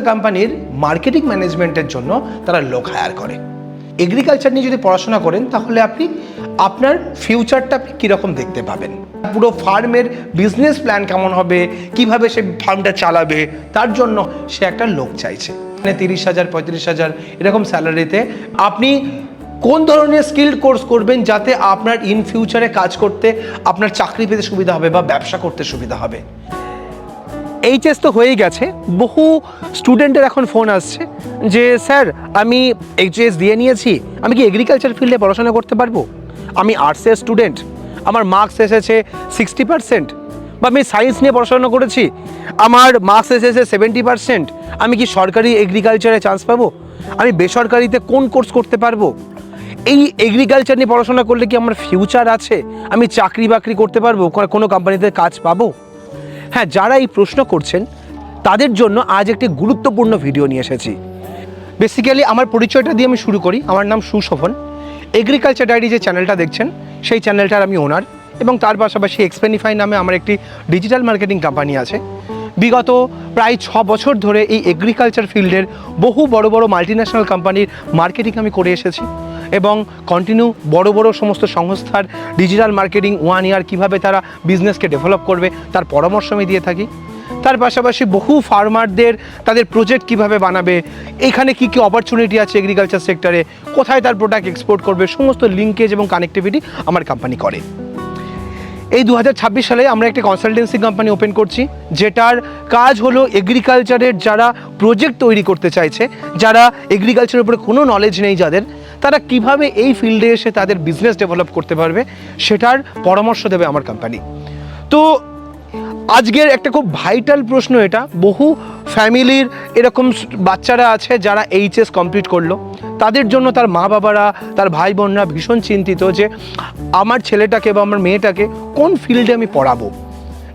কোম্পানির মার্কেটিং ম্যানেজমেন্টের জন্য তারা লোক হায়ার করে। এগ্রিকালচার নিয়ে যদি পড়াশোনা করেন, তাহলে আপনি আপনার ফিউচারটা আপনি কীরকম দেখতে পাবেন? পুরো ফার্মের বিজনেস প্ল্যান কেমন হবে? কীভাবে সে ফার্মটা চালাবে? তার জন্য সে একটা লোক চাইছে। মানে তিরিশ হাজার, পঁয়ত্রিশ হাজার এরকম স্যালারিতে আপনি কোন ধরনের স্কিল্ড কোর্স করবেন যাতে আপনার ইন ফিউচারে কাজ করতে আপনার চাকরি পেতে সুবিধা হবে বা ব্যবসা করতে সুবিধা হবে? এইচএস তো হয়েই গেছে। বহু স্টুডেন্টের এখন ফোন আসছে যে, স্যার, আমি এইচএস দিয়ে নিয়েছি। আমি কি এগ্রিকালচার ফিল্ডে পড়াশোনা করতে পারব? আমি আর্টসের স্টুডেন্ট আমার মার্কস এসেছে সিক্সটি পার্সেন্ট বা আমি সায়েন্স নিয়ে পড়াশোনা করেছি। আমার মার্কস এসেছে সেভেন্টি পার্সেন্ট আমি কি সরকারি এগ্রিকালচারে চান্স পাবো? আমি বেসরকারিতে কোন কোর্স করতে পারব? এই এগ্রিকালচার নিয়ে পড়াশোনা করলে কি আমার ফিউচার আছে? আমি চাকরি বাকরি করতে পারব? কোনো- কোম্পানিতে কাজ পাবো? হ্যাঁ যারা এই প্রশ্ন করছেন, তাদের জন্য আজ একটি গুরুত্বপূর্ণ ভিডিও নিয়ে এসেছি। বেসিক্যালি আমার পরিচয়টা দিয়ে আমি শুরু করি। আমার নাম সুশোভন। এগ্রিকালচার ডায়েরি যে চ্যানেলটা দেখছেন, সেই চ্যানেলটার আমি ওনার এবং তার পাশাপাশি এক্সপেনিফাই নামে আমার একটি ডিজিটাল মার্কেটিং কোম্পানি আছে। বিগত প্রায় ছ বছর ধরে এই এগ্রিকালচার ফিল্ডের বহু বড় বড় মাল্টিন্যাশনাল কোম্পানির মার্কেটিং আমি করে এসেছি। এবং কন্টিনিউ বড় বড় সমস্ত সংস্থার ডিজিটাল মার্কেটিং ওয়ান ইয়ার কীভাবে তারা বিজনেসকে ডেভেলপ করবে, তার পরামর্শ আমি দিয়ে থাকি। তার পাশাপাশি বহু ফার্মারদের তাদের প্রজেক্ট কীভাবে বানাবে, এখানে কি কি অপরচুনিটি আছে এগ্রিকালচার সেক্টরে কোথায় তার প্রোডাক্ট এক্সপোর্ট করবে, সমস্ত লিঙ্কেজ এবং কানেক্টিভিটি আমার কোম্পানি করে। এই দু হাজার ছাব্বিশ সালে আমরা একটি কনসালটেন্সি কোম্পানি ওপেন করছি, যেটার কাজ হলো এগ্রিকালচারের যারা প্রজেক্ট তৈরি করতে চাইছে, যারা এগ্রিকালচারের উপরে কোনো নলেজ নেই যাদের তারা কীভাবে এই ফিল্ডে এসে তাদের বিজনেস ডেভেলপ করতে পারবে, সেটার পরামর্শ দেবে আমার কোম্পানি তো আজকের একটা খুব ভাইটাল প্রশ্ন এটা, বহু ফ্যামিলির এরকম বাচ্চারা আছে যারা এইচএস কমপ্লিট করল, তাদের জন্য তার মা বাবারা তার ভাই বোনরা ভীষণ চিন্তিত যে আমার ছেলেটাকে বা আমার মেয়েটাকে কোন ফিল্ডে আমি পড়াবো,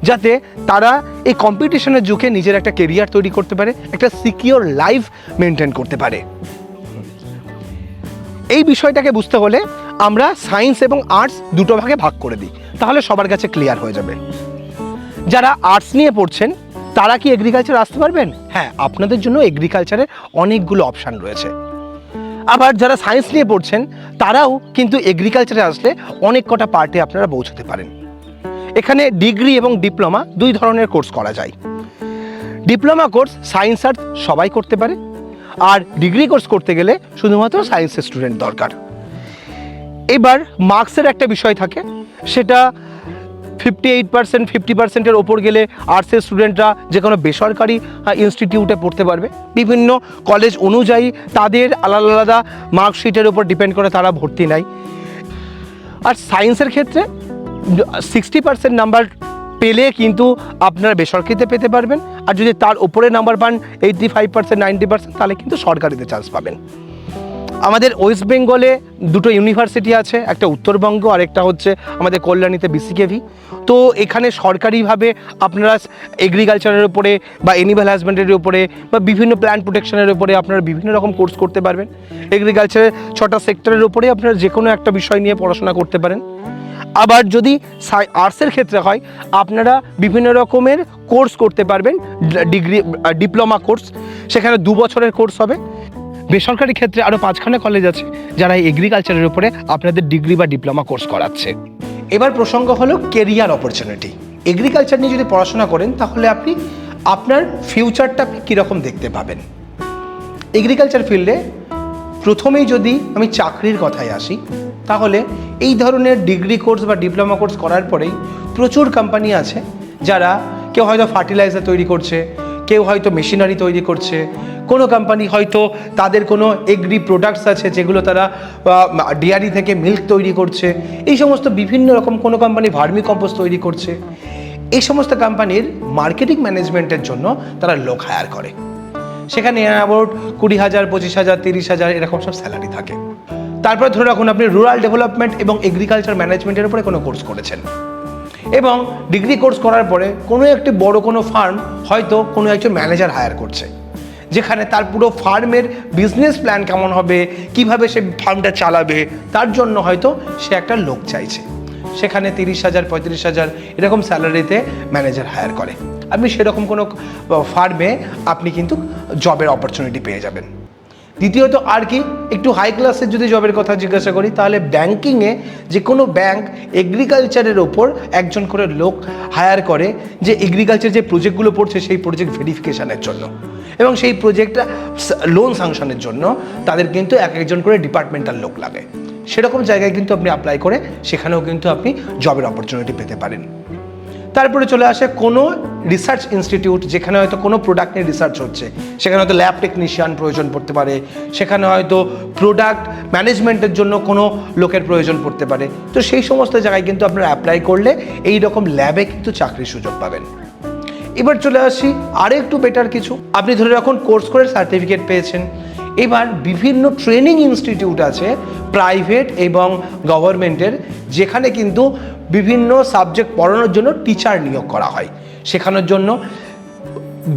যাতে তারা এই কম্পিটিশনের যুগে নিজের একটা কেরিয়ার তৈরি করতে পারে, একটা সিকিওর লাইফ মেনটেন করতে পারে। এই বিষয়টাকে বুঝতে হলে আমরা সায়েন্স এবং আর্টস দুটো ভাগে ভাগ করে দিই, তাহলে সবার কাছে ক্লিয়ার হয়ে যাবে। যারা আর্টস নিয়ে পড়ছেন, তারা কি এগ্রিকালচার আসতে পারবেন? হ্যাঁ আপনাদের জন্য এগ্রিকালচারের অনেকগুলো অপশান রয়েছে। আবার যারা সায়েন্স নিয়ে পড়ছেন, তারাও কিন্তু এগ্রিকালচারে আসলে অনেক কটা পার্টে আপনারা পৌঁছতে পারেন। এখানে ডিগ্রি এবং ডিপ্লোমা দুই ধরনের কোর্স করা যায়। ডিপ্লোমা কোর্স সায়েন্স আর্টস সবাই করতে পারে আর ডিগ্রি কোর্স করতে গেলে শুধুমাত্র সায়েন্সের স্টুডেন্ট দরকার। এবার মার্কসের একটা বিষয় থাকে, সেটা ফিফটি এইট পার্সেন্ট ফিফটি পার্সেন্টের ওপর গেলে আর্টসের স্টুডেন্টরা যে কোনো বেসরকারি ইনস্টিটিউটে পড়তে পারবে। বিভিন্ন কলেজ অনুযায়ী তাদের আলাদা আলাদা মার্কশিটের উপর ডিপেন্ড করে তারা ভর্তি নেয়। আর সায়েন্সের ক্ষেত্রে সিক্সটি পার্সেন্ট নাম্বার পেলে কিন্তু আপনারা বেসরকারিতে পেতে পারবেন। আর যদি তার উপরে নাম্বার পান eighty five percent ninety percent তাহলে কিন্তু সরকারিতে চান্স পাবেন। আমাদের ওয়েস্ট বেঙ্গলে দুটো ইউনিভার্সিটি আছে, একটা উত্তরবঙ্গ আর একটা হচ্ছে আমাদের কল্যাণীতে বিসিকেভি তো এখানে সরকারিভাবে আপনারা এগ্রিকালচারের উপরে বা অ্যানিম্যাল হাজব্যান্ডারির উপরে বা বিভিন্ন প্ল্যান্ট প্রোটেকশনের উপরে আপনারা বিভিন্ন রকম কোর্স করতে পারবেন। এগ্রিকালচারের ছটা সেক্টরের উপরে আপনারা যে কোনো একটা বিষয় নিয়ে পড়াশোনা করতে পারেন। আবার যদি সাই আর্টসের ক্ষেত্রে হয়, আপনারা বিভিন্ন রকমের কোর্স করতে পারবেন ডিগ্রি ডিপ্লোমা কোর্স সেখানে দু বছরের কোর্স হবে। বেসরকারি ক্ষেত্রে আরও পাঁচখানা কলেজ আছে, যারা এই এগ্রিকালচারের উপরে আপনাদের ডিগ্রি বা ডিপ্লোমা কোর্স করাচ্ছে। এবার প্রসঙ্গ হলো কেরিয়ার অপরচুনিটি এগ্রিকালচার নিয়ে যদি পড়াশোনা করেন, তাহলে আপনি আপনার ফিউচারটা আপনি কীরকম দেখতে পাবেন? এগ্রিকালচার ফিল্ডে প্রথমেই যদি আমি চাকরির কথায় আসি তাহলে এই ধরনের ডিগ্রি কোর্স বা ডিপ্লোমা কোর্স করার পরেই প্রচুর কোম্পানি আছে যারা কেউ হয়তো ফার্টিলাইজার তৈরি করছে, কেউ হয়তো মেশিনারি তৈরি করছে। কোনো কোম্পানি হয়তো তাদের কোনো এগ্রি প্রোডাক্টস আছে যেগুলো তারা ডেয়ারি থেকে মিল্ক তৈরি করছে। এই সমস্ত বিভিন্ন রকম কোনো কোম্পানি ভার্মি কম্পোস্ট তৈরি করছে। এই সমস্ত কোম্পানির মার্কেটিং ম্যানেজমেন্টের জন্য তারা লোক হায়ার করে। সেখানে অ্যাবাউট কুড়ি হাজার, পঁচিশ হাজার, তিরিশ হাজার এরকম সব স্যালারি থাকে। তারপর ধরে রাখুন আপনি রুরাল ডেভেলপমেন্ট এবং এগ্রিকালচার ম্যানেজমেন্টের উপরে কোনো কোর্স করেছেন। এবং ডিগ্রি কোর্স করার পরে কোনো একটি বড় কোনো ফার্ম হয়তো কোনো একজন ম্যানেজার হায়ার করছে, যেখানে তার পুরো ফার্মের বিজনেস প্ল্যান কেমন হবে, কীভাবে সে ফার্মটা চালাবে, তার জন্য হয়তো সে একটা লোক চাইছে। সেখানে তিরিশ হাজার, পঁয়ত্রিশ হাজার এরকম স্যালারিতে ম্যানেজার হায়ার করে। আপনি সেরকম কোনো ফার্মে আপনি কিন্তু জবের অপরচুনিটি পেয়ে যাবেন। দ্বিতীয়ত আর কি, একটু হাই ক্লাসের যদি জবের কথা জিজ্ঞাসা করি, তাহলে ব্যাংকিংয়ে যে কোনো ব্যাংক এগ্রিকালচারের ওপর একজন করে লোক হায়ার করে যে এগ্রিকালচার যে প্রজেক্টগুলো পড়ছে, সেই প্রজেক্ট ভেরিফিকেশানের জন্য। এবং সেই প্রজেক্টটা লোন সাংশনের জন্য তাদের কিন্তু এক একজন করে ডিপার্টমেন্টাল লোক লাগে। সেরকম জায়গায় কিন্তু আপনি অ্যাপ্লাই করে সেখানেও কিন্তু আপনি জবের অপরচুনিটি পেতে পারেন। তারপরে চলে আসে কোনো রিসার্চ ইনস্টিটিউট যেখানে হয়তো কোনো প্রোডাক্ট নিয়ে রিসার্চ হচ্ছে। সেখানে হয়তো ল্যাব টেকনিশিয়ান প্রয়োজন পড়তে পারে। সেখানে হয়তো প্রোডাক্ট ম্যানেজমেন্টের জন্য কোনো লোকের প্রয়োজন পড়তে পারে। তো সেই সমস্ত জায়গায় কিন্তু আপনারা অ্যাপ্লাই করলে এই রকম ল্যাবে কিন্তু চাকরির সুযোগ পাবেন। এবার চলে আসি আর একটু বেটার কিছু। আপনি ধরে রাখুন কোর্স করে সার্টিফিকেট পেয়েছেন। এবার বিভিন্ন ট্রেনিং ইনস্টিটিউট আছে প্রাইভেট এবং গভর্নমেন্টের যেখানে কিন্তু বিভিন্ন সাবজেক্ট পড়ানোর জন্য টিচার নিয়োগ করা হয়। শেখানোর জন্য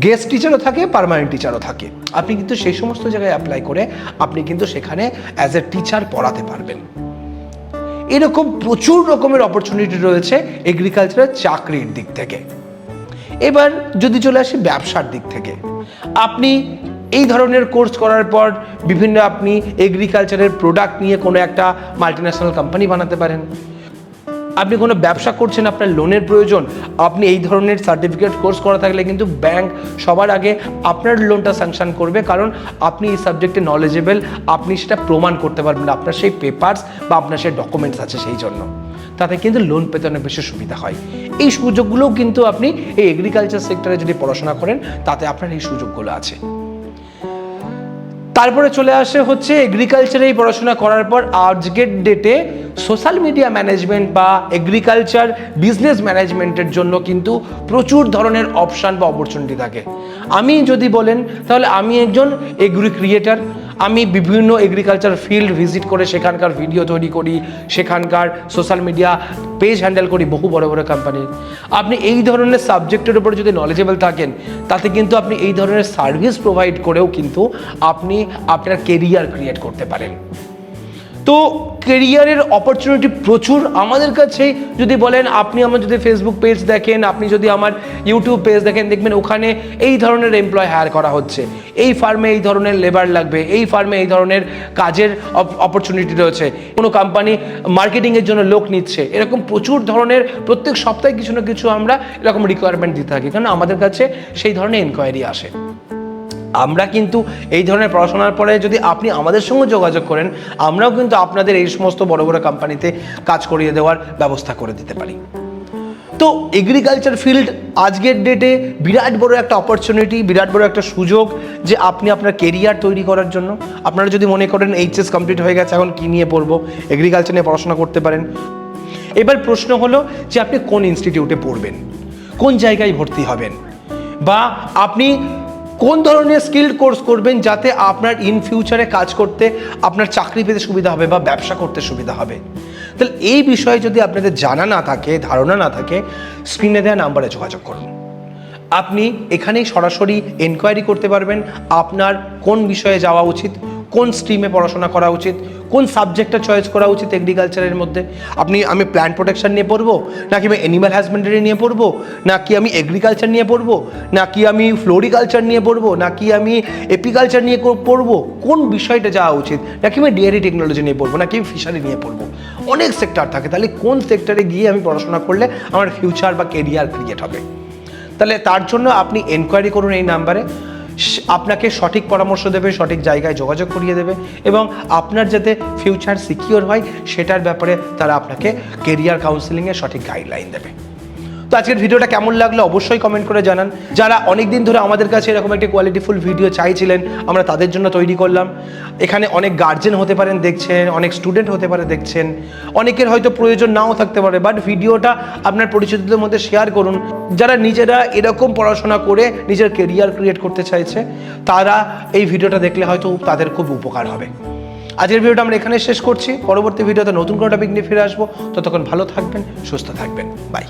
গেস্ট টিচারও থাকে পার্মানেন্ট টিচারও থাকে। আপনি কিন্তু সেই সমস্ত জায়গায় অ্যাপ্লাই করে আপনি কিন্তু সেখানে অ্যাজ এ টিচার পড়াতে পারবেন। এরকম প্রচুর রকমের অপরচুনিটি রয়েছে এগ্রিকালচারের চাকরির দিক থেকে। এবার যদি চলে আসি ব্যবসার দিক থেকে। আপনি এই ধরনের কোর্স করার পর বিভিন্ন আপনি এগ্রিকালচারের প্রোডাক্ট নিয়ে কোনো একটা মাল্টিন্যাশনাল কোম্পানি বানাতে পারেন। আপনি কোনো ব্যবসা করছেন, আপনার লোনের প্রয়োজন, আপনি এই ধরনের সার্টিফিকেট কোর্স করা থাকলে কিন্তু ব্যাংক সবার আগে আপনার লোনটা স্যাংশন করবে, কারণ আপনি এই সাবজেক্টে নলেজেবল আপনি সেটা প্রমাণ করতে পারবেন, আপনার সেই পেপার্স বা আপনার সেই ডকুমেন্টস আছে সেই জন্য। তাতে কিন্তু লোন পেতে অনেক বেশি সুবিধা হয়। এই সুযোগগুলোও কিন্তু আপনি এই এগ্রিকালচার সেক্টরে যদি পড়াশোনা করেন, তাতে আপনার এই সুযোগগুলো আছে। তারপরে চলে আসে হচ্ছে এগ্রিকালচারে পড়াশোনা করার পর আজকের ডেটে সোশ্যাল মিডিয়া ম্যানেজমেন্ট বা এগ্রিকালচার বিজনেস ম্যানেজমেন্টের জন্য কিন্তু প্রচুর ধরনের অপশান বা অপরচুনিটি থাকে। আমি যদি বলেন, তাহলে আমি একজন এগ্রি ক্রিয়েটার আমি বিভিন্ন এগ্রিকালচার ফিল্ড ভিজিট করে সেখানকার ভিডিও তৈরি করি, সেখানকার সোশ্যাল মিডিয়া পেজ হ্যান্ডেল করি, বহু বড় বড় কোম্পানির আপনি এই ধরনের সাবজেক্টের উপর যদি নলেজেবল থাকেন, তাতে কিন্তু আপনি এই ধরনের সার্ভিস প্রোভাইড করেও কিন্তু আপনি আপনার কেরিয়ার ক্রিয়েট করতে পারেন। তো কেরিয়ারের অপরচুনিটি প্রচুর আমাদের কাছে যদি বলেন, আপনি আমার যদি ফেসবুক পেজ দেখেন, আপনি যদি আমার ইউটিউব পেজ দেখেন, দেখবেন ওখানে এই ধরনের এমপ্লয় হায়ার করা হচ্ছে। এই ফার্মে এই ধরনের লেবার লাগবে, এই ফার্মে এই ধরনের কাজের অপরচুনিটি রয়েছে। কোনো কোম্পানি মার্কেটিংয়ের জন্য লোক নিচ্ছে। এরকম প্রচুর ধরনের, প্রত্যেক সপ্তাহে কিছু না কিছু আমরা এরকম রিকোয়ারমেন্ট দিতে থাকি। কারণ আমাদের কাছে সেই ধরনের এনকোয়ারি আসে। আমরা কিন্তু এই ধরনের পড়াশোনার পরে যদি আপনি আমাদের সঙ্গে যোগাযোগ করেন, আমরাও কিন্তু আপনাদের এই সমস্ত বড় বড় কোম্পানিতে কাজ করিয়ে দেওয়ার ব্যবস্থা করে দিতে পারি। তো এগ্রিকালচার ফিল্ড আজকের ডেটে বিরাট বড় একটা অপরচুনিটি বিরাট বড় একটা সুযোগ যে আপনি আপনার কেরিয়ার তৈরি করার জন্য। আপনারা যদি মনে করেন এইচএস কমপ্লিট হয়ে গেছে, এখন কী নিয়ে পড়ব? এগ্রিকালচার নিয়ে পড়াশোনা করতে পারেন। এবার প্রশ্ন হলো যে আপনি কোন ইনস্টিটিউটে পড়বেন? কোন জায়গায় ভর্তি হবেন? বা আপনি কোন ধরনের স্কিল কোর্স করবেন যাতে আপনার ইন ফিউচারে কাজ করতে আপনার চাকরি পেতে সুবিধা হবে বা ব্যবসা করতে সুবিধা হবে? তাহলে এই বিষয়ে যদি আপনাদের জানা না থাকে, ধারণা না থাকে স্ক্রিনে দেওয়া নাম্বারে যোগাযোগ করুন। আপনি এখানেই সরাসরি এনকোয়ারি করতে পারবেন আপনার কোন বিষয়ে যাওয়া উচিত, কোন স্ট্রিমে পড়াশোনা করা উচিত, কোন সাবজেক্টটা চয়েস করা উচিত এগ্রিকালচারের মধ্যে। আপনি, আমি প্ল্যান্ট প্রোটেকশন নিয়ে পড়ব, নাকি আমি অ্যানিম্যাল হাজবেন্ডারি নিয়ে পড়ব, নাকি আমি এগ্রিকালচার নিয়ে পড়ব, নাকি আমি ফ্লোরিকালচার নিয়ে পড়ব, নাকি আমি এপিকালচার নিয়ে পড়ব, কোন বিষয়টা যাওয়া উচিত, নাকি আমি ডেয়ারি টেকনোলজি নিয়ে পড়ব, নাকি আমি ফিশারি নিয়ে পড়ব। অনেক সেক্টর থাকে, তাহলে কোন সেক্টরে গিয়ে আমি পড়াশোনা করলে আমার ফিউচার বা কেরিয়ার ক্রিয়েট হবে? তাহলে তার জন্য আপনি এনকোয়ারি করুন এই নাম্বারে আপনাকে সঠিক পরামর্শ দেবে, সঠিক জায়গায় যোগাযোগ করিয়ে দেবে এবং আপনার যাতে ফিউচার সিকিওর হয়, সেটার ব্যাপারে তারা আপনাকে কেরিয়ার কাউন্সেলিংয়ে সঠিক গাইডলাইন দেবে। তো আজকের ভিডিওটা কেমন লাগল অবশ্যই কমেন্ট করে জানান। যারা অনেক দিন ধরে আমাদের কাছে এরকম একটি কোয়ালিটিফুল ভিডিও চাইছিলেন, আমরা তাদের জন্য তৈরি করলাম। এখানে অনেক গার্জেন হতে পারেন দেখছেন, অনেক স্টুডেন্ট হতে পারে দেখছেন। অনেকের হয়তো প্রয়োজন নাও থাকতে পারে বাট ভিডিওটা আপনার পরিচিতদের মধ্যে শেয়ার করুন। যারা নিজেরা এরকম পড়াশোনা করে নিজের কেরিয়ার ক্রিয়েট করতে চাইছে, তারা এই ভিডিওটা দেখলে হয়তো তাদের খুব উপকার হবে। আজকের ভিডিওটা আমরা এখানে শেষ করছি। পরবর্তী ভিডিওতে নতুন কোনো টপিক নিয়ে ফিরে আসব। ততক্ষণ ভালো থাকবেন, সুস্থ থাকবেন। বাই